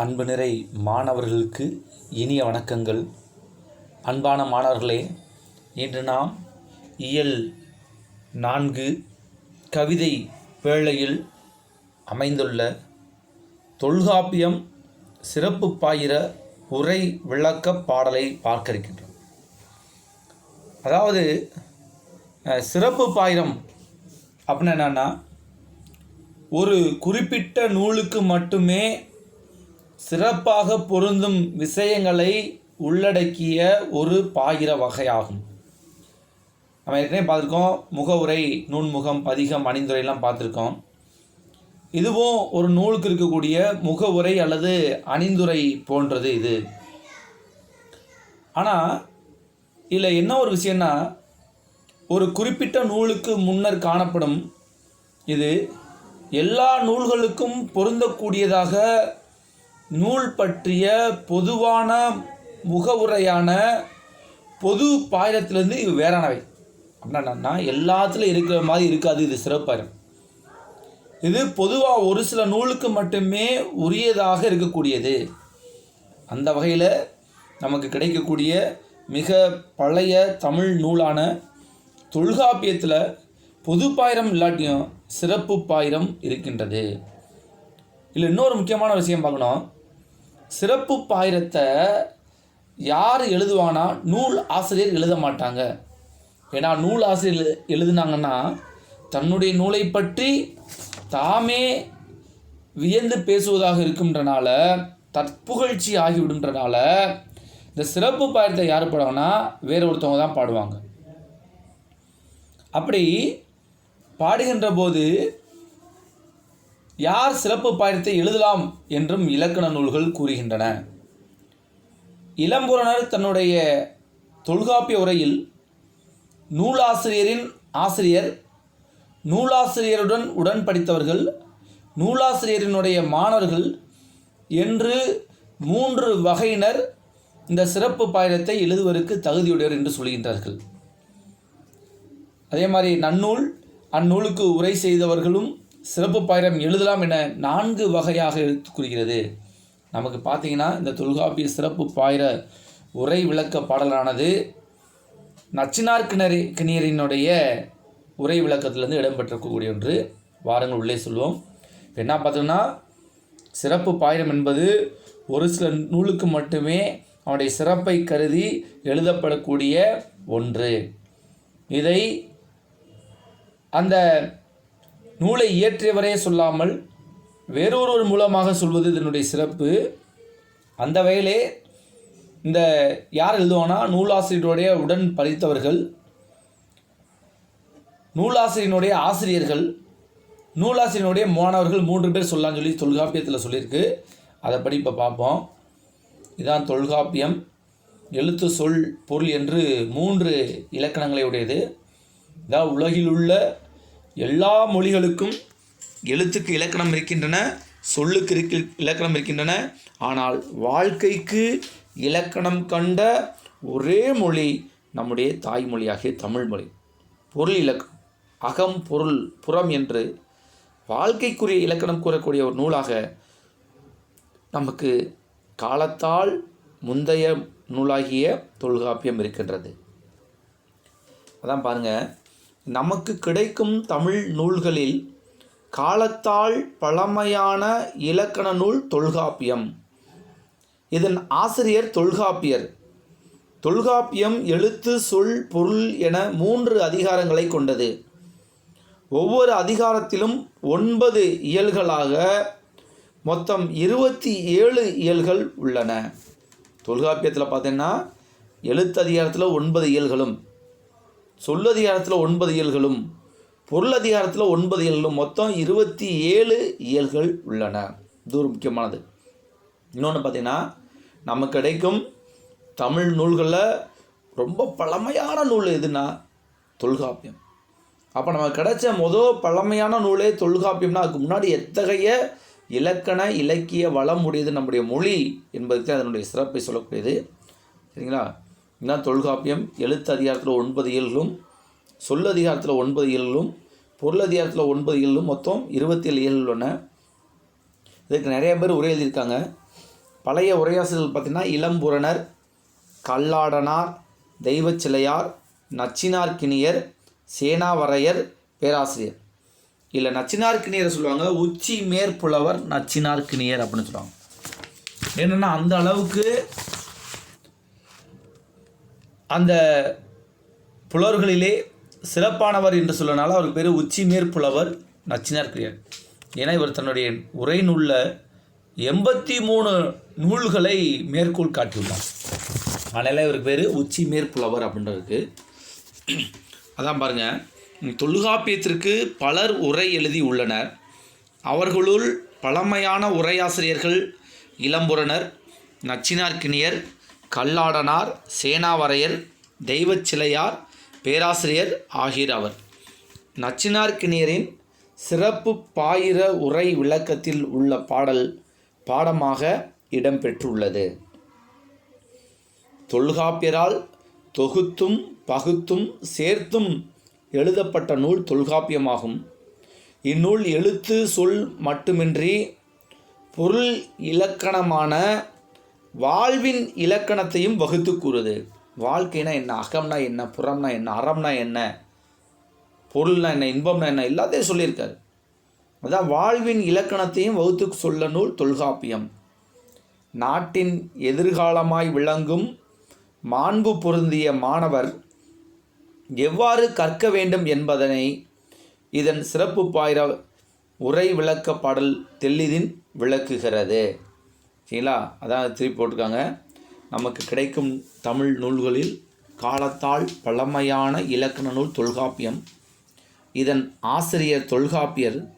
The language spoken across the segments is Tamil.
அன்பு நிறை மாணவர்களுக்கு இனிய வணக்கங்கள். அன்பான மாணவர்களே இன்று நாம் இயல் நான்கு கவிதை வேளையில் அமைந்துள்ள தொல்காப்பியம் சிறப்பு பாயிர உரை விளக்க பாடலை பார்க்க இருக்கின்றோம். அதாவது சிறப்பு பாயிரம் அப்படின்னா என்னென்னா ஒரு குறிப்பிட்ட நூலுக்கு மட்டுமே சிறப்பாக பொருந்தும் விஷயங்களை உள்ளடக்கிய ஒரு பாயிர வகையாகும். நம்ம ஏற்கனவே பார்த்துருக்கோம் முகவுரை நூன்முகம் பதிகம் அணிந்துரைலாம் பார்த்துருக்கோம். இதுவும் ஒரு நூலுக்கு இருக்கக்கூடிய முகவுரை அல்லது அணிந்துரை போன்றது இது. ஆனால் இதில் என்ன ஒரு விஷயம்னா ஒரு குறிப்பிட்ட நூலுக்கு முன்னர் காணப்படும் இது எல்லா நூல்களுக்கும் பொருந்தக்கூடியதாக நூல் பற்றிய பொதுவான முகவுரையான பொது பாயிரத்திலேருந்து இது வேறானவை. அப்படின்னா எல்லாத்துலையும் இருக்கிற மாதிரி இருக்காது இது சிறப்பாயிரம். இது பொதுவாக ஒரு சில நூலுக்கு மட்டுமே உரியதாக இருக்கக்கூடியது. அந்த வகையில் நமக்கு கிடைக்கக்கூடிய மிக பழைய தமிழ் நூலான தொல்காப்பியத்தில் பொது பாயிரம் இல்லாட்டியும் சிறப்பு பாயிரம் இருக்கின்றது. இதில் இன்னொரு முக்கியமான விஷயம் பார்க்கணும். சிறப்பு பாயிரத்தை யார் எழுதுவானா? நூல் ஆசிரியர் எழுத மாட்டாங்க. ஏன்னா நூல் ஆசிரியர் எழுதுனாங்கன்னா தன்னுடைய நூலை பற்றி தாமே வியந்து பேசுவதாக இருக்கின்றனால தற்புகழ்ச்சி ஆகிவிடுன்றனால இந்த சிறப்பு பாயிரத்தை யார் பாடுவாங்கன்னா வேற ஒருத்தவங்க தான் பாடுவாங்க. அப்படி பாடுகின்ற போது யார் சிறப்பு பாயிரத்தை எழுதலாம் என்றும் இலக்கண நூல்கள் கூறுகின்றன. இளம்புறனர் தன்னுடைய தொல்காப்பிய உரையில் நூலாசிரியரின் ஆசிரியர் நூலாசிரியருடன் உடன் படித்தவர்கள் நூலாசிரியரினுடைய மாணவர்கள் என்று மூன்று வகையினர் இந்த சிறப்பு பாயிரத்தை எழுதுவதற்கு தகுதியுடையவர் என்று சொல்கின்றார்கள். அதே மாதிரி நன்னூல் அந்நூலுக்கு உரை செய்தவர்களும் சிறப்பு பாயிரம் எழுதலாம் என நான்கு வகையாக எடுத்து கூறுகிறது. நமக்கு பார்த்தீங்கன்னா இந்த தொல்காப்பிய சிறப்பு பாயிர உரை விளக்க பாடலானது நச்சினார் கிணறு கிணியரினுடைய உரை விளக்கத்திலேருந்து இடம்பெற்றக்கூடிய ஒன்று. வாரங்கள் உள்ளே சொல்வோம். என்ன பார்த்தோம்னா சிறப்பு பாயிரம் என்பது ஒரு சில நூலுக்கு மட்டுமே அவனுடைய சிறப்பை கருதி எழுதப்படக்கூடிய ஒன்று. இதை அந்த நூலை இயற்றியவரே சொல்லாமல் வேறொருவர் மூலமாக சொல்வது இதனுடைய சிறப்பு. அந்த வகையிலே இந்த யார் எழுதுவானா? நூலாசிரியருடைய உடன் படித்தவர்கள் நூலாசிரியனுடைய ஆசிரியர்கள் நூலாசிரியனுடைய மாணவர்கள் மூன்று பேர் சொல்லலாம்னு சொல்லி தொல்காப்பியத்தில் சொல்லியிருக்கு. அதை படி இப்போ பார்ப்போம். இதான் தொல்காப்பியம். எழுத்து சொல் பொருள் என்று மூன்று இலக்கணங்களை உடையது. இதான் உலகிலுள்ள எல்லா மொழிகளுக்கும் எழுத்துக்கு இலக்கணம் இருக்கின்றன சொல்லுக்கு இருக்கு இலக்கணம் இருக்கின்றன. ஆனால் வாழ்க்கைக்கு இலக்கணம் கண்ட ஒரே மொழி நம்முடைய தாய்மொழியாகிய தமிழ் மொழி பொருள் இலக்கணம் அகம் பொருள் புறம் என்று வாழ்க்கைக்குரிய இலக்கணம் கூறக்கூடிய ஒரு நூலாக நமக்கு காலத்தால் முந்தைய நூலாகிய தொல்காப்பியம் இருக்கின்றது. அதான் பாருங்க நமக்கு கிடைக்கும் தமிழ் நூல்களில் காலத்தால் பழமையான இலக்கண நூல் தொல்காப்பியம். இதன் ஆசிரியர் தொல்காப்பியர். தொல்காப்பியம் எழுத்து சொல் பொருள் என மூன்று அதிகாரங்களை கொண்டது. ஒவ்வொரு அதிகாரத்திலும் ஒன்பது இயல்களாக மொத்தம் இருபத்தி ஏழு இயல்கள் உள்ளன. தொல்காப்பியத்தில் பார்த்தீங்கன்னா எழுத்து அதிகாரத்தில் ஒன்பது இயல்களும் சொல்லதிகாரத்தில் ஒன்பது இயல்களும் பொருளதிகாரத்தில் ஒன்பது இயல்களும் மொத்தம் இருபத்தி ஏழு இயல்கள் உள்ளன. இது ஒரு முக்கியமானது. இன்னொன்று பார்த்தீங்கன்னா நமக்கு கிடைக்கும் தமிழ் நூல்களில் ரொம்ப பழமையான நூல் எதுனா தொல்காப்பியம். அப்போ நமக்கு கிடைச்ச மொதல் பழமையான நூலே தொல்காப்பியம்னா அதுக்கு முன்னாடி எத்தகைய இலக்கண இலக்கிய வளம் உடையது நம்முடைய மொழி என்பதுக்கு அதனுடைய சிறப்பை சொல்லக்கூடியது. சரிங்களா? என்ன தொல்காப்பியம்? எழுத்து அதிகாரத்தில் ஒன்பது இயல்களும் சொல் அதிகாரத்தில் ஒன்பது இயல்களும் பொருள் அதிகாரத்தில் ஒன்பது இயல்களும் மொத்தம் இருபத்தி ஏழு இயல்கள் உள்ளன இதுக்கு நிறைய பேர் உரை எழுதியிருக்காங்க. பழைய உரையாசிரியர்கள் பார்த்திங்கன்னா இளம்புறனர் கல்லாடனார் தெய்வச்சிலையார் நச்சினார்கிணியர் சேனாவரையர் பேராசிரியர். இல்லை நச்சினார்க்கினியர் சொல்லுவாங்க உச்சி மேற்புலவர் நச்சினார்கிணியர் அப்படின்னு சொல்லுவாங்க. என்னென்னா அந்த அளவுக்கு அந்த புலவர்களிலே சிறப்பானவர் என்று சொல்லனால அவர் பேர் உச்சி மேற்புலவர் கிரியன். ஏன்னா இவர் தன்னுடைய உரை நூலில் எண்பத்தி மூணு நூல்களை மேற்கோள் காட்டியுள்ளார். அதனால் இவருக்கு பேர் உச்சி மேற்புலவர் அப்படின்றதுக்கு. அதான் பாருங்கள் தொல்காப்பியத்திற்கு பலர் உரை எழுதி உள்ளனர். அவர்களுள் பழமையான உரையாசிரியர்கள் இளம்புறனர் நச்சினார்கிணியர் கல்லாடனார் சேனாவரையர் தெய்வச்சிலையார் பேராசிரியர் ஆகியவர் நச்சினார்க்கினியரின் சிறப்பு பாயிர உரை விளக்கத்தில் உள்ள பாடல் பாடமாக இடம்பெற்றுள்ளது. தொல்காப்பியரால் தொகுத்தும் பகுத்தும் சேர்த்தும் எழுதப்பட்ட நூல் தொல்காப்பியமாகும். இந்நூல் எழுத்து சொல் மட்டுமின்றி பொருள் இலக்கணமான வாழ்வின் இலக்கணத்தையும் வகுத்து கூறுது. வாழ்க்கைனா என்ன? அகம்னா என்ன? புறம்னா என்ன? அறம்னா என்ன? பொருள்னா என்ன? இன்பம்னா என்ன? எல்லாத்தையும் சொல்லியிருக்காரு. அதான் வாழ்வின் இலக்கணத்தையும் வகுத்து சொல்ல நூல் தொல்காப்பியம். நாட்டின் எதிர்காலமாய் விளங்கும் மாண்பு பொருந்திய மாணவர் எவ்வாறு கற்க வேண்டும் என்பதனை இதன் சிறப்பு பாயிர உரை விளக்க பாடல் தெல்லிதின் விளக்குகிறது. சரிங்களா அதான் திருப்பி போட்டிருக்காங்க. நமக்கு கிடைக்கும் தமிழ் நூல்களில் காலத்தால் பழமையான இலக்கண நூல் தொல்காப்பியம். இதன் ஆசிரியர் தொல்காப்பியர்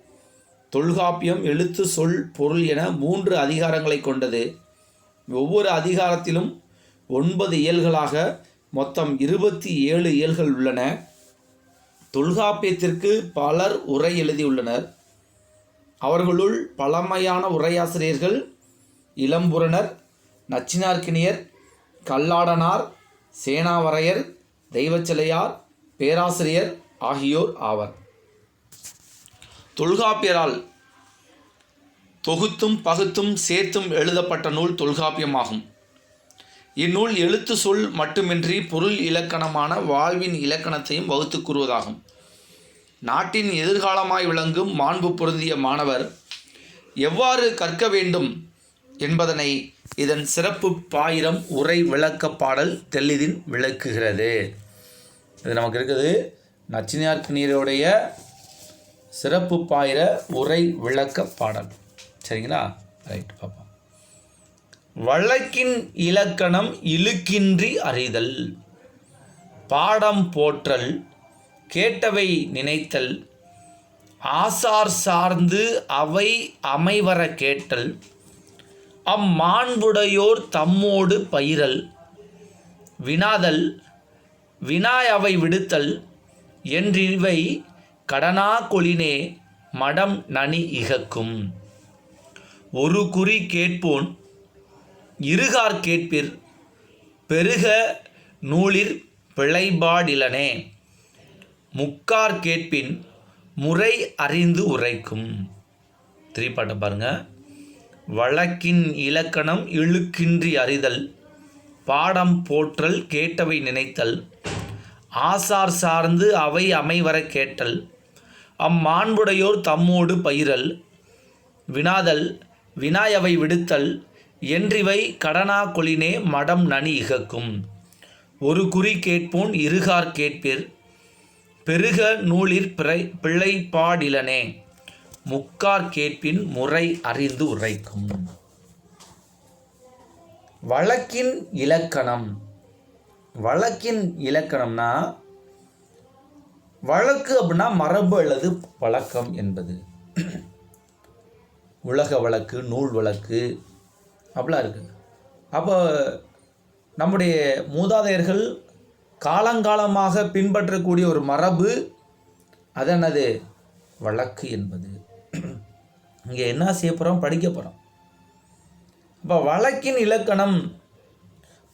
தொல்காப்பியம் எழுத்து சொல் பொருள் என மூன்று அதிகாரங்களை கொண்டது. ஒவ்வொரு அதிகாரத்திலும் ஒன்பது இயல்களாக மொத்தம் இருபத்தி ஏழு இயல்கள் உள்ளன. தொல்காப்பியத்திற்கு பலர் உரை எழுதியுள்ளனர். அவர்களுள் பழமையான உரையாசிரியர்கள் இளம்புறனர் நச்சினார்க்கினியர் கல்லாடனார் சேனாவரையர் தெய்வச்சிலையார் பேராசிரியர் ஆகியோர் ஆவர். தொல்காப்பியரால் தொகுத்தும் பகுத்தும் சேர்த்தும் எழுதப்பட்ட நூல் தொல்காப்பியமாகும். இந்நூல் எழுத்து சொல் மட்டுமின்றி பொருள் இலக்கணமான வாழ்வின் இலக்கணத்தையும் வகுத்து கூறுவதாகும். நாட்டின் எதிர்காலமாய் விளங்கும் மாண்பு பொருந்திய மாணவர் எவ்வாறு கற்க வேண்டும் என்பதனை இதன் சிறப்பு பாயிரம் உரை விளக்க பாடல் தெளிதின் விளக்குகிறது. இது நமக்கு இருக்குது. நச்சினியார்க்கு நீருடைய சிறப்பு பாயிர உரை விளக்க பாடல். சரிங்களா? ரைட் பார்ப்போம் வழக்கின் இலக்கணம் இழுக்கின்றி அறிதல். பாடம் போற்றல் கேட்டவை நினைத்தல். ஆசார் சார்ந்து அவை அமைவர கேட்டல். அம்மாண்புடையோர் தம்மோடு பயிரல். வினாதல் வினாய் அவை விடுத்தல் என்றிவை கடனா கொளினே மடம் நனி இகக்கும். ஒரு குறி கேட்போன் இருகார் கேட்பிர் பெருக நூலிற் பிழைபாடிலனே. முக்கார் கேட்பின் முறை அறிந்து உரைக்கும். திரிப்பாட்டை பாருங்கள் வழக்கின் இலக்கணம் இழுக்கின்றி அறிதல் பாடம் போற்றல் கேட்டவை நினைத்தல் ஆசார் சார்ந்து அவை அமைவர கேட்டல் அம்மாண்புடையோர் தம்மோடு பயிரல் வினாதல் வினாயவை விடுத்தல் என்றிவை கடனா கொளினே மடம் நனி இகக்கும். ஒரு குறி கேட்போன் இருகார் கேட்பிர் பெருக நூலிற் பிறை பிழைப்பாடிலனே. முக்கார் கேட்பின் முறை அறிந்து உரைக்கும். வழக்கின் இலக்கணம். வழக்கின் இலக்கணம்னா வழக்கு அப்படின்னா மரபு அல்லது வழக்கம் என்பது. உலக வழக்கு நூல் வழக்கு அப்படிலாம் இருக்குது அப்போ நம்முடைய மூதாதையர்கள் காலங்காலமாக பின்பற்றக்கூடிய ஒரு மரபு அதனது வழக்கு என்பது. இங்கே என்ன செய்ய போகிறோம் படிக்க போகிறோம் இப்போ வழக்கின் இலக்கணம்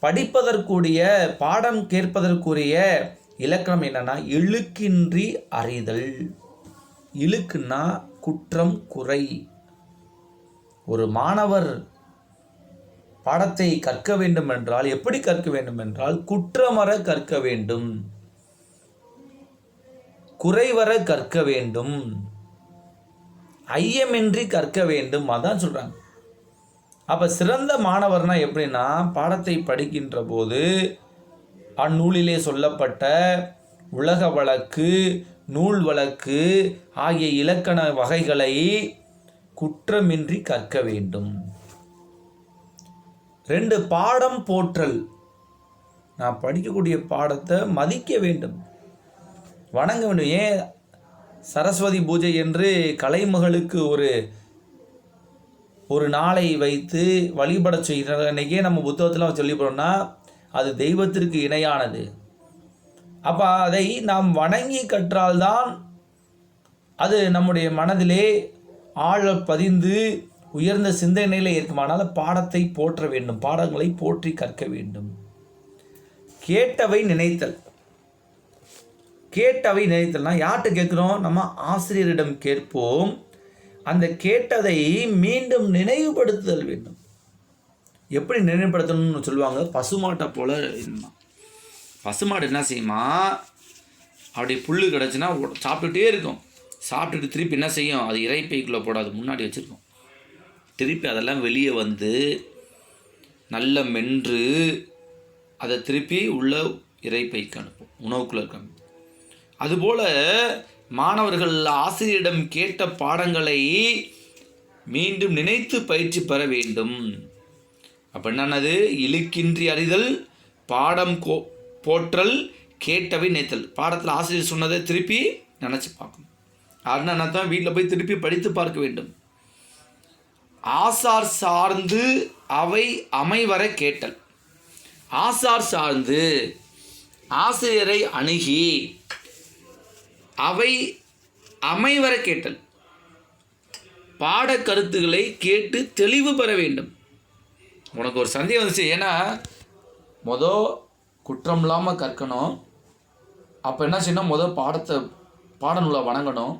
படிப்பதற்குரிய பாடம் கேட்பதற்குரிய இலக்கணம் என்னன்னா இழுக்கின்றி அறிதல். இழுக்குன்னா குற்றம் குறை. ஒரு மாணவர் பாடத்தை கற்க வேண்டும் என்றால் எப்படி கற்க வேண்டும் என்றால் குற்றமர கற்க வேண்டும். குறைவர கற்க வேண்டும். ஐயமின்றி கற்க வேண்டும். அதான் சொல்கிறாங்க அப்போ சிறந்த மாணவர்னா எப்படின்னா பாடத்தை படிக்கின்ற போது அந்நூலிலே சொல்லப்பட்ட உலக வழக்கு நூல் வழக்கு ஆகிய இலக்கண வகைகளை குற்றமின்றி கற்க வேண்டும். ரெண்டு பாடம் போற்றல். நான் படிக்கக்கூடிய பாடத்தை மதிக்க வேண்டும். வணங்க வேண்டும். ஏன் சரஸ்வதி பூஜை என்று கலைமகளுக்கு ஒரு ஒரு நாளை வைத்து வழிபட செய்கிற அன்னைக்கே நம்ம புத்தகத்தில் சொல்லி போகிறோம்னா அது தெய்வத்திற்கு இணையானது. அப்போ அதை நாம் வணங்கி கற்றால்தான் அது நம்முடைய மனதிலே ஆழ பதிந்து உயர்ந்த சிந்தனையில் இருக்குமானால் பாடத்தை போற்ற வேண்டும். பாடங்களை போற்றி கற்க வேண்டும். கேட்டவை நினைத்தல். கேட்டவை நினைத்தல்னா யார்கிட்ட கேட்குறோம்? நம்ம ஆசிரியரிடம் கேட்போம். அந்த கேட்டதை மீண்டும் நினைவுபடுத்துதல் வேண்டும். எப்படி நினைவுபடுத்தணும்னு சொல்லுவாங்க? பசுமாட்டை போல பசுமாடு என்ன செய்யுமா? அப்படி புல் கிடச்சுன்னா சாப்பிட்டுட்டே இருக்கும். சாப்பிட்டுட்டு திருப்பி என்ன செய்யும்? அது இறைப்பைக்குள்ளே போடாது முன்னாடி வச்சுருக்கும். திருப்பி அதெல்லாம் வெளியே வந்து நல்ல மென்று அதை திருப்பி உள்ள இறைப்பைக்கு அனுப்பும். உணவுக்குள்ளே இருக்க அதுபோல் மாணவர்கள் ஆசிரியரிடம் கேட்ட பாடங்களை மீண்டும் நினைத்து பயிற்சி பெற வேண்டும். அப்போ என்னன்னது? இழுக்கின்றி அறிதல் பாடம் கோ போற்றல் கேட்டவை நினைத்தல். பாடத்தில் ஆசிரியர் சொன்னதை திருப்பி நினச்சி பார்க்கணும். அதனால தான் வீட்டில் போய் திருப்பி படித்து பார்க்க வேண்டும். ஆசார் சார்ந்து அவை அமைவர கேட்டல். ஆசார் சார்ந்து ஆசிரியரை அணுகி அவை அமைவர கேட்டல். பாட கருத்துக்களை கேட்டு தெளிவு பெற வேண்டும். உனக்கு ஒரு சந்தேகம் வந்துச்சு ஏன்னா மொதல் குற்றம் இல்லாமல் கற்கணும். அப்போ என்ன செய்யணும்? மொதல் பாடத்தை பாடநூலை வணங்கணும்.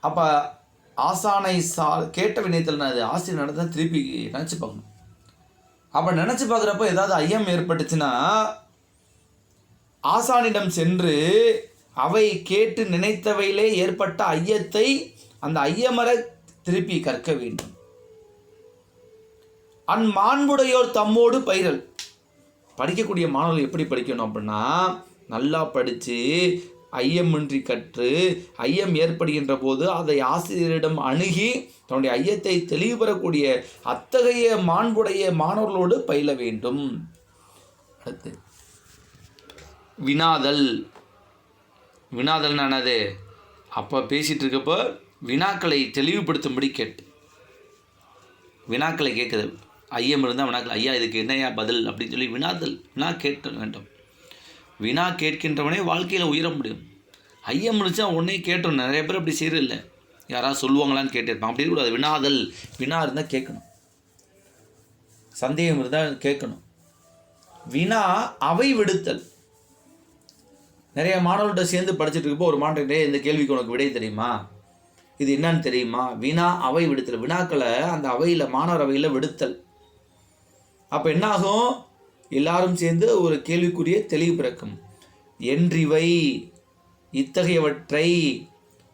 அப்போ ஆசானை சா கேட்ட வினயத்தில் அது ஆசிரியர் நடந்தால் திருப்பி நினச்சி பார்க்கணும். அப்போ நினச்சி பார்க்குறப்ப ஏதாவது ஐயம் ஏற்பட்டுச்சுன்னா ஆசானிடம் சென்று அவை கேட்டு நினைத்தவையிலே ஏற்பட்ட ஐயத்தை அந்த ஐயமர திருப்பி கற்க வேண்டும். அன்மாண்புடையோர் தம்மோடு பயிரல். படிக்கக்கூடிய மாணவர்கள் எப்படி படிக்கணும் அப்படின்னா நல்லா படித்து ஐயமின்றி கற்று ஐயம் ஏற்படுகின்ற போது அதை ஆசிரியரிடம் அணுகி தன்னுடைய ஐயத்தை தெளிவு பெறக்கூடிய அத்தகைய மாண்புடைய மாணவர்களோடு பயில வேண்டும். அடுத்து வினாதல். வினாதல் என்னது அப்போ பேசிகிட்டு இருக்கப்போ வினாக்களை தெளிவுபடுத்தும்படி கேட்டு. வினாக்களை கேட்குது. ஐயம் இருந்தால் வினாக்கள் ஐயா இதுக்கு என்னையா பதில்? அப்படின்னு சொல்லி வினாதல் வினா கேட்க வேண்டும். வினா கேட்கின்றவனே வாழ்க்கையில் உயர முடியும். ஐயம் இருந்துச்சா உடனே கேட்டோம் நிறைய பேர் அப்படி செய்யறதில்ல. யாராவது சொல்லுவாங்களான்னு கேட்டிருப்பான் அப்படி இருக்கக்கூடாது. வினாதல் வினா இருந்தால் கேட்கணும். சந்தேகம் இருந்தால் கேட்கணும். வினா அவை விடுத்தல். நிறைய மாணவர்கள்ட்ட சேர்ந்து படிச்சுட்டு இருக்கப்போ ஒரு மாணவர்கிட்டே இந்த கேள்விக்கு உனக்கு விடை தெரியுமா? இது என்னன்னு தெரியுமா? வினா அவை விடுத்தல். வினாக்களை அந்த அவையில் மாணவர் அவையில் விடுத்தல். அப்போ என்னாகும்? எல்லாரும் சேர்ந்து ஒரு கேள்விக்குரிய தெளிவு பிறக்கும். என்றிவை இத்தகையவற்றை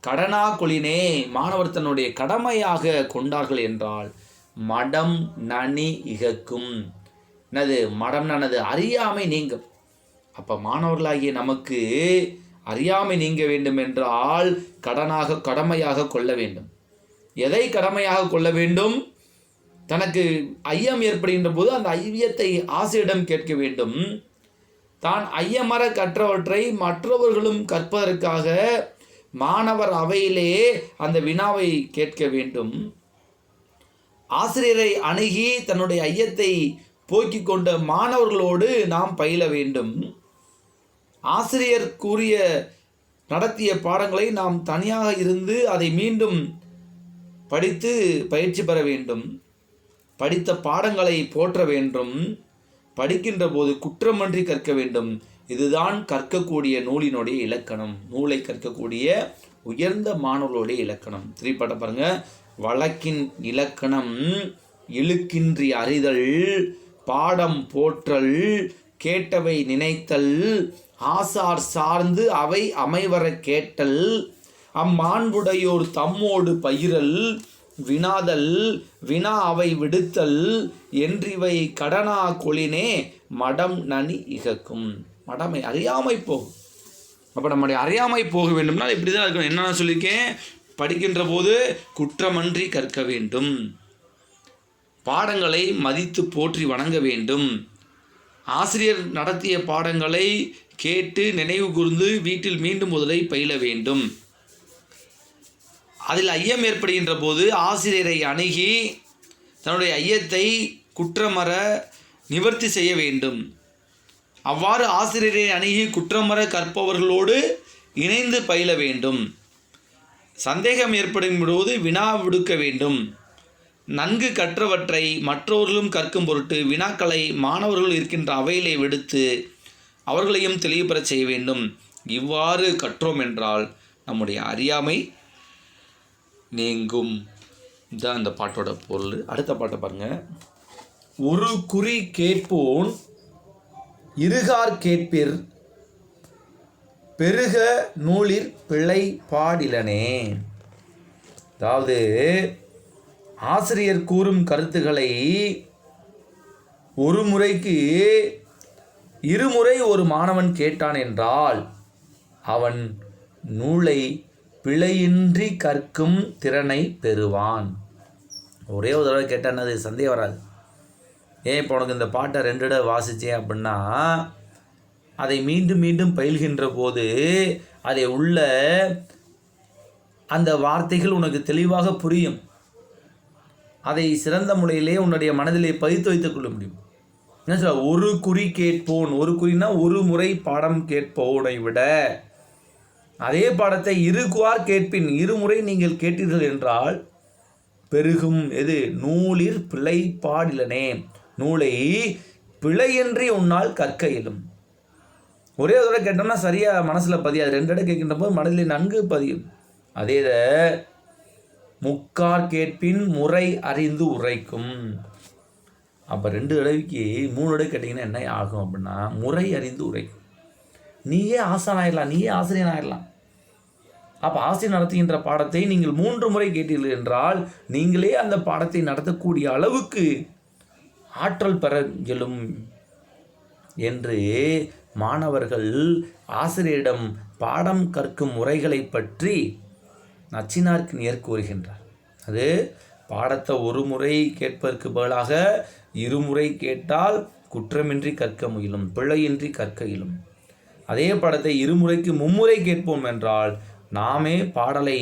கடனா கொளினே மாணவர் தன்னுடைய கடமையாக கொண்டார்கள் என்றால் மடம் நனி இகக்கும். என்னது? மடம் நனது அறியாமை நீங்கும். அப்போ மாணவர்களாகிய நமக்கு அறியாமை நீங்க வேண்டும் என்றால் கடனாக கடமையாக கொள்ள வேண்டும். எதை கடமையாக கொள்ள வேண்டும்? தனக்கு ஐயம் ஏற்படுகின்ற போது அந்த ஐயத்தை ஆசையிடம் கேட்க வேண்டும். தான் ஐயமர கற்றவற்றை மற்றவர்களும் கற்பதற்காக மாணவர் அவையிலே அந்த வினாவை கேட்க வேண்டும். ஆசிரியரை அணுகி தன்னுடைய ஐயத்தை போக்கிக் கொண்ட மாணவர்களோடு நாம் பயில வேண்டும். ஆசிரியர் கூறிய நடத்திய பாடங்களை நாம் தனியாக இருந்து அதை மீண்டும் படித்து பயிற்சி பெற வேண்டும். படித்த பாடங்களை போற்ற வேண்டும். படிக்கின்ற போது குற்றமன்றி கற்க வேண்டும். இதுதான் கற்கக்கூடிய நூலினுடைய இலக்கணம். நூலை கற்கக்கூடிய உயர்ந்த மாணவர்களுடைய இலக்கணம். திரிப்பட்ட பாருங்க. வழக்கின் இலக்கணம் இழுக்கின்றி அறிதல் பாடம் போற்றல் கேட்டவை நினைத்தல் ஆசார் சார்ந்து அவை அமைவர கேட்டல் அம்மாண்புடையோர் தம்மோடு பயிரல் வினாதல் வினா அவை விடுத்தல் என்றிவை கடனா கொளினே மடம் நனி இகக்கும். மடமை அறியாமை போகும். அப்போ நம்முடைய அறியாமை போக வேண்டும்னா இப்படி தான் இருக்கணும். என்ன சொல்லியிருக்கேன்? படிக்கின்ற போது குற்றமன்றி கற்க வேண்டும். பாடங்களை மதித்து போற்றி வணங்க வேண்டும். ஆசிரியர் நடத்திய பாடங்களை கேட்டு நினைவு கூர்ந்து வீட்டில் மீண்டும் முதலை பயில வேண்டும். அதில் ஐயம் ஏற்படுகின்ற போது ஆசிரியரை அணுகி தன்னுடைய ஐயத்தை குற்றமற நிவர்த்தி செய்ய வேண்டும். அவ்வாறு ஆசிரியரை அணுகி குற்றமற கற்பவர்களோடு இணைந்து பயில வேண்டும். சந்தேகம் ஏற்படும் போது வினா விடுக்க வேண்டும். நன்கு கற்றவற்றை மற்றவர்களும் கற்கும் பொருட்டு வினாக்களை மாணவர்கள் இருக்கின்ற அவையிலே விடுத்து அவர்களையும் தெளிவுபெறச் செய்ய வேண்டும். இவ்வாறு கற்றோம் என்றால் நம்முடைய அறியாமை நீங்கும். இதுதான் இந்த பாட்டோட பொருள். அடுத்த பாட்டை பாருங்கள் ஒரு குறி கேட்போன் இருகார் கேட்பிர் பெருக நூலிற் பிழை பாடிலனே. அதாவது ஆசிரியர் கூறும் கருத்துக்களை ஒரு முறைக்கு இருமுறை ஒரு மாணவன் கேட்டான் என்றால் அவன் நூலை பிழையின்றி கற்கும் திறனை பெறுவான். ஒரே ஒரு தடவை கேட்டான் அது சந்தேகம் வராது. ஏன் இப்போ உனக்கு இந்த பாட்டை ரெண்டு தடவை வாசித்தேன் அப்படின்னா அதை மீண்டும் மீண்டும் பயில்கின்ற போது அதை உள்ள அந்த வார்த்தைகள் உனக்கு தெளிவாக புரியும். அதை சிறந்த முறையிலே உன்னுடைய மனதிலே பதித்து வைத்துக் கொள்ள முடியும். என்ன சொல்ல ஒரு குறி கேட்போன். ஒரு குறினா ஒரு முறை பாடம் கேட்போனை விட அதே பாடத்தை இருக்குவார் கேட்பின். இருமுறை நீங்கள் கேட்டீர்கள் என்றால் பெருகும். எது? நூலில் பிழை பாடிலனே. நூலை பிழையின்றி உன்னால் கற்க இயலும். ஒரே தடவை கேட்டோம்னா சரியாக மனசில் பதியாது. ரெண்டு இடம் கேட்கின்ற போது மனதில் நன்கு பதியும். அதே முக்கார் கேட்பின் முறை அறிந்து உரைக்கும். அப்போ ரெண்டு தடவைக்கு மூணு தடவை கேட்டிங்கன்னா என்ன ஆகும் அப்படின்னா முறை அறிந்து உரைக்கும். நீயே ஆசான் ஆயிடலாம் நீயே ஆசிரியன் ஆயிடலாம் அப்போ ஆசிரியர் நடத்துகின்ற பாடத்தை நீங்கள் மூன்று முறை கேட்டீர்கள் என்றால் நீங்களே அந்த பாடத்தை நடத்தக்கூடிய அளவுக்கு ஆற்றல் பெற இயலும் என்று மாணவர்கள் ஆசிரியரிடம் பாடம் கற்கும் முறைகளை பற்றி நச்சினார்க்கு நேர் கூறுகின்றார். அது பாடத்தை ஒரு முறை கேட்பதற்கு பதிலாக இருமுறை கேட்டால் குற்றமின்றி கற்க முயலும் பிழையின்றி கற்க இயலும். அதே பாடத்தை இருமுறைக்கு மும்முறை கேட்போம் என்றால் நாமே பாடலை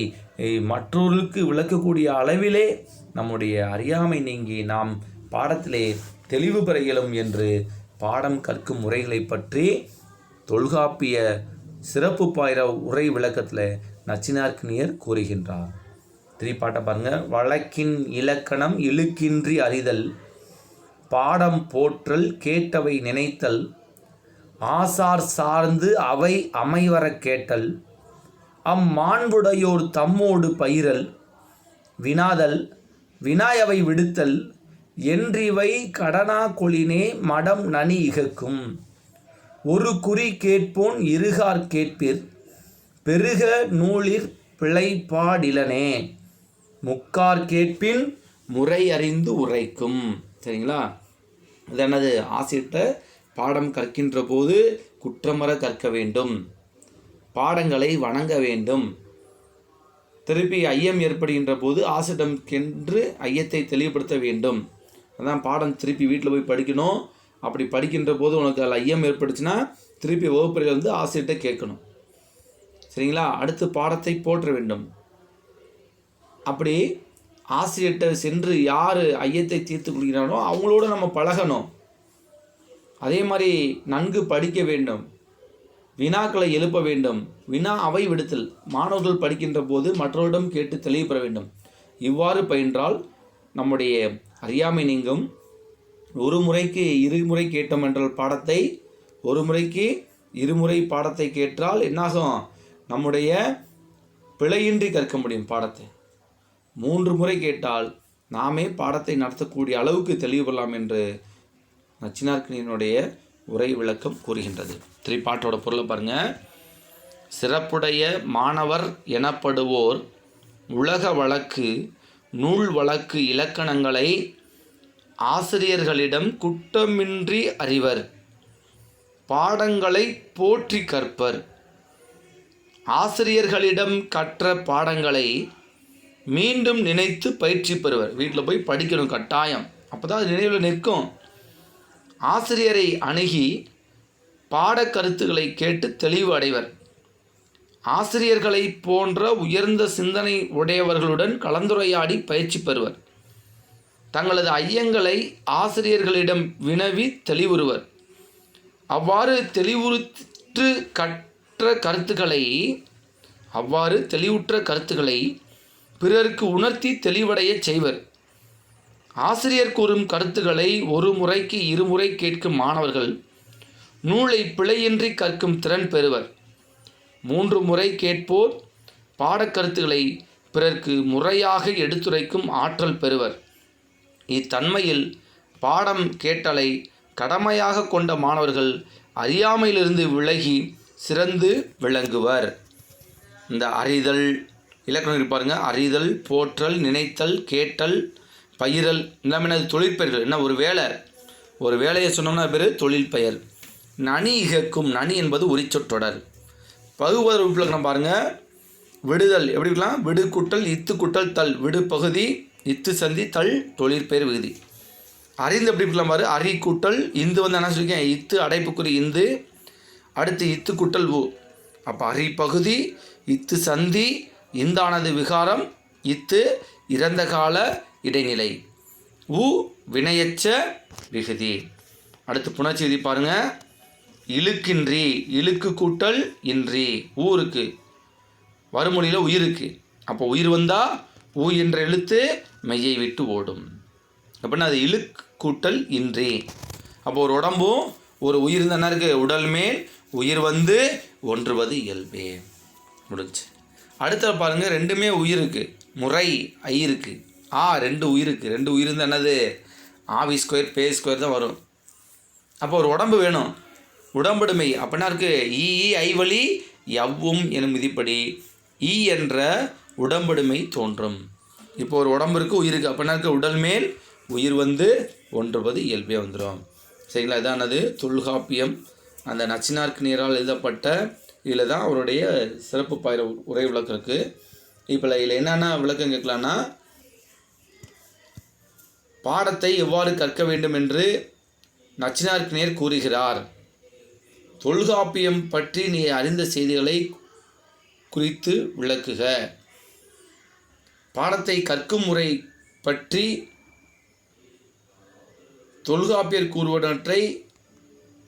மற்றொருக்கு விளக்கக்கூடிய அளவிலே நம்முடைய அறியாமை நீங்கி நாம் பாடத்திலே தெளிவு பெற இயலும் என்று பாடம் கற்கும் முறைகளை பற்றி தொல்காப்பிய சிறப்பு பாயிர உரை விளக்கத்தில் நச்சினார்க்கினியர் கூறுகின்றார். திரிப்பாட்டை பாருங்க. வழக்கின் இலக்கணம் இழுக்கின்றி அறிதல் பாடம் போற்றல் கேட்டவை நினைத்தல் ஆசார் சார்ந்து அவை அமைவரக் கேட்டல் அம்மாண்புடையோர் தம்மோடு பயிரல் வினாதல் வினாயவை விடுத்தல் என்றிவை கடனா கொளினே மடம் நனி இகக்கும். ஒரு குறி கேட்போன் இருகார் கேட்பிர் பெருக நூலிற் பிழைப்பாடிலனே. முக்கார் கேட்பின் முறை அறிந்து உரைக்கும். சரிங்களா? இது என்னது? பாடம் கற்கின்ற போது குற்றமற கற்க வேண்டும். பாடங்களை வணங்க வேண்டும். திருப்பி ஐயம் ஏற்படுகின்ற போது ஆசிரிடம் கென்று ஐயத்தை தெளிவுபடுத்த வேண்டும். அதான் பாடம். திருப்பி வீட்டில் போய் படிக்கணும். அப்படி படிக்கின்ற போது உனக்கு அதில் ஐயம் ஏற்பட்டுச்சுன்னா திருப்பி வகுப்பறையில் வந்து ஆசிரியர்கிட்ட கேட்கணும். சரிங்களா? அடுத்து பாடத்தை போற்ற வேண்டும். அப்படி ஆசிரியர்கிட்ட சென்று யார் ஐயத்தை தீர்த்து கொள்கிறானோ அவங்களோட நம்ம பழகணும். அதே மாதிரி நன்கு படிக்க வேண்டும். வினாக்களை எழுப்ப வேண்டும். வினா அவை விடுத்தல். மாணவர்கள் படிக்கின்ற போது மற்றவரிடம் கேட்டு தெளிவு பெற வேண்டும். இவ்வாறு பயின்றால் நம்முடைய அறியாமை நீங்கும். ஒரு முறைக்கு இருமுறை கேட்டோம் என்றால் பாடத்தை ஒரு முறைக்கு இருமுறை பாடத்தை கேட்டால் என்னாகும்? நம்முடைய பிழையின்றி கற்க முடியும் பாடத்தை. மூன்று முறை கேட்டால் நாமே பாடத்தை நடத்தக்கூடிய அளவுக்கு தெளிவு பெறலாம் என்று நச்சினார்க்கனியினுடைய உரை விளக்கம் கூறுகின்றது. திரு பாட்டோட பொருளை பாருங்க. சிறப்புடைய மாணவர் எனப்படுவோர் உலக வழக்கு நூல் வழக்கு இலக்கணங்களை ஆசிரியர்களிடம் குற்றமின்றி அறிவர். பாடங்களை போற்றி கற்பர். ஆசிரியர்களிடம் கற்ற பாடங்களை மீண்டும் நினைத்து பயிற்சி பெறுவர். வீட்டில் போய் படிக்கணும் கட்டாயம். அப்போ தான் அது நினைவில் நிற்கும். ஆசிரியரை அணுகி பாடக் கருத்துக்களை கேட்டு தெளிவு அடைவர். ஆசிரியர்களை போன்ற உயர்ந்த சிந்தனை உடையவர்களுடன் கலந்துரையாடி பயிற்சி பெறுவர். தங்களது ஐயங்களை ஆசிரியர்களிடம் வினவி தெளிவுறுவர். அவ்வாறு தெளிவுற்று கற்ற கருத்துக்களை அவ்வாறு தெளிவுற்ற கருத்துக்களை பிறருக்கு உணர்த்தி தெளிவடையச் செய்வர். ஆசிரியர் கூறும் கருத்துக்களை ஒரு முறைக்கு இருமுறை கேட்கும் மாணவர்கள் நூலை பிழையின்றி கற்கும் திறன் பெறுவர். மூன்று முறை கேட்போர் பாடக்கருத்துக்களை பிறர்க்கு முறையாக எடுத்துரைக்கும் ஆற்றல் பெறுவர். இத்தன்மையில் பாடம் கேட்டலை கடமையாக கொண்ட மாணவர்கள் அறியாமையிலிருந்து விலகி சிறந்து விளங்குவர். இந்த அறிதல் இலக்கணம் இருக்கு பாருங்க. அறிதல் போற்றல் நினைத்தல் கேட்டல் பயிரல் எல்லாமே என்னது தொழிற்பெயர்கள் என்ன? ஒரு வேலை. ஒரு வேலையை சொன்னோம்னா பேர் தொழில் பெயர். நனி இகக்கும். நனி என்பது உரிச்சொற்றொடர். பகுவதர் உறுப்பிலக்கணம் பாருங்கள் விடுதல். எப்படி இருக்கலாம்? விடு குட்டல் இத்து குட்டல் தல். விடு பகுதி இத்து சந்தி தல் தொழிற்பெயர் விகுதி. அறிந்து எப்படி இருக்கலாம் பாரு? அரி கூட்டல் இந்து வந்து என்ன சொல்லியிருக்கேன் இத்து அடைப்புக்குறி இந்து. அடுத்து இத்து குட்டல் உ. அப்போ அரி பகுதி இத்து சந்தி இந்தானது விகாரம்? இத்து இறந்த கால இடைநிலை. உ வினையச்ச விகுதி. அடுத்து புணர்ச்சி பாருங்க. இழுக்கின்றி இழுக்கு கூட்டல் இன்றி ஊருக்கு வறுமொழியில் உயிருக்கு அப்போ உயிர் வந்தால் ஊ என்ற எழுத்து மெய்யை விட்டு ஓடும். அப்படின்னா அது? இழுக்கு கூட்டல் இன்றி. அப்போ ஒரு உடம்பும் ஒரு உயிர் தானே இருக்குது உடல் மேல் உயிர் வந்து ஒன்றுவது இயல்பே. முடிஞ்சு அடுத்த பாருங்க ரெண்டுமே உயிருக்கு. முறை ஐ இருக்கு. ஆ ரெண்டு உயிருக்கு. ரெண்டு உயிர் இருந்தா என்னது? ஆவி ஸ்கொயர் பே ஸ்கொயர் தான் வரும். அப்போ ஒரு உடம்பு வேணும். உடம்புடுமை. அப்படின்னா இருக்கு? E, e, ஈ ஐ வழி எவ்வும் எனும் விதிப்படி ஈ என்ற உடம்புடுமை தோன்றும். இப்போ ஒரு உடம்பு இருக்கு உயிருக்கு அப்படின்னா இருக்கு? உடல் மேல் உயிர் வந்து ஒன்றுவது இயல்பே வந்துடும் சரிங்களா? இதானது தொல்காப்பியம். அந்த நச்சினார்க்கு நீரால் எழுதப்பட்ட இதில் தான் அவருடைய சிறப்பு பயிர உரை விளக்கம் இருக்குது இப்போ இதில் என்னென்ன விளக்கம் கேட்கலான்னா பாடத்தை எவ்வாறு கற்க வேண்டும் என்று நச்சினார்க்கனேர் கூறுகிறார். தொல்காப்பியம் பற்றி நீ அறிந்த செய்திகளை குறித்து விளக்குக. பாடத்தை கற்கும் முறை பற்றி தொல்காப்பியர் கூறுவனற்றை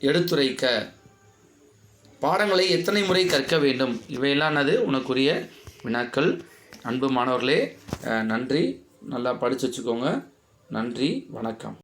எடுத்துரைக்க. பாடங்களை எத்தனை முறை கற்க வேண்டும்? இவையெல்லாம் அது உனக்குரிய வினாக்கள். அன்பு மாணவர்களே நன்றி. நல்லா படித்து வச்சுக்கோங்க. நன்றி. வணக்கம்.